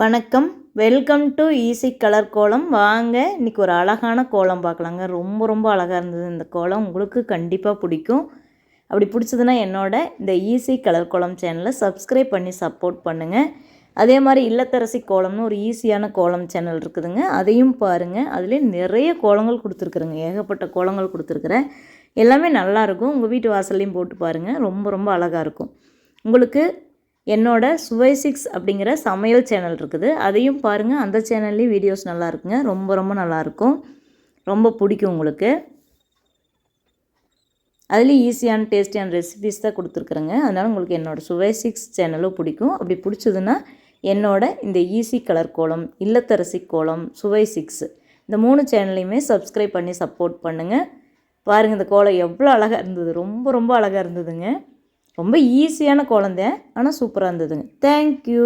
வணக்கம். Welcome to easy colour கோலம் வாங்க இன்றைக்கி ஒரு அழகான கோலம் பார்க்கலாங்க. ரொம்ப ரொம்ப அழகாக இருந்தது இந்த கோலம். உங்களுக்கு கண்டிப்பாக பிடிக்கும். அப்படி பிடிச்சதுன்னா என்னோட இந்த ஈஸி கலர் கோலம் சேனலை சப்ஸ்கிரைப் பண்ணி சப்போர்ட் பண்ணுங்கள் அதே மாதிரி இல்லத்தரசி கோலம்னு ஒரு ஈஸியான கோலம் சேனல் இருக்குதுங்க. அதையும் பாருங்கள் அதிலே நிறைய கோலங்கள் கொடுத்துருக்குறேங்க. ஏகப்பட்ட கோலங்கள் கொடுத்துருக்குறேன். எல்லாமே நல்லாயிருக்கும் உங்கள் வீட்டு வாசல்லையும் போட்டு பாருங்கள் ரொம்ப ரொம்ப அழகாக இருக்கும். உங்களுக்கு என்னோட சுவை சிக்ஸ் அப்படிங்கிற சமையல் சேனல் இருக்குது. அதையும் பாருங்கள் அந்த சேனல்லையும் வீடியோஸ் நல்லா இருக்குங்க. ரொம்ப ரொம்ப நல்லாயிருக்கும் ரொம்ப பிடிக்கும் உங்களுக்கு. அதுலேயும் ஈஸியான டேஸ்டியான ரெசிபிஸ் தான் கொடுத்துருக்குறேங்க. அதனால் உங்களுக்கு என்னோடய சுவை சிக்ஸ் சேனலும் பிடிக்கும். அப்படி பிடிச்சதுன்னா என்னோட இந்த ஈஸி கலர் கோலம் இல்லத்தரசி கோலம் சுவை சிக்ஸ் இந்த மூணு சேனலையுமே சப்ஸ்கிரைப் பண்ணி சப்போர்ட் பண்ணுங்கள் பாருங்கள் இந்த கோலம் எவ்வளோ அழகாக இருந்தது. ரொம்ப ரொம்ப அழகாக இருந்ததுங்க. ரொம்ப ஈஸியான குழந்த ஆனால் சூப்பராக இருந்ததுங்க. தேங்க்யூ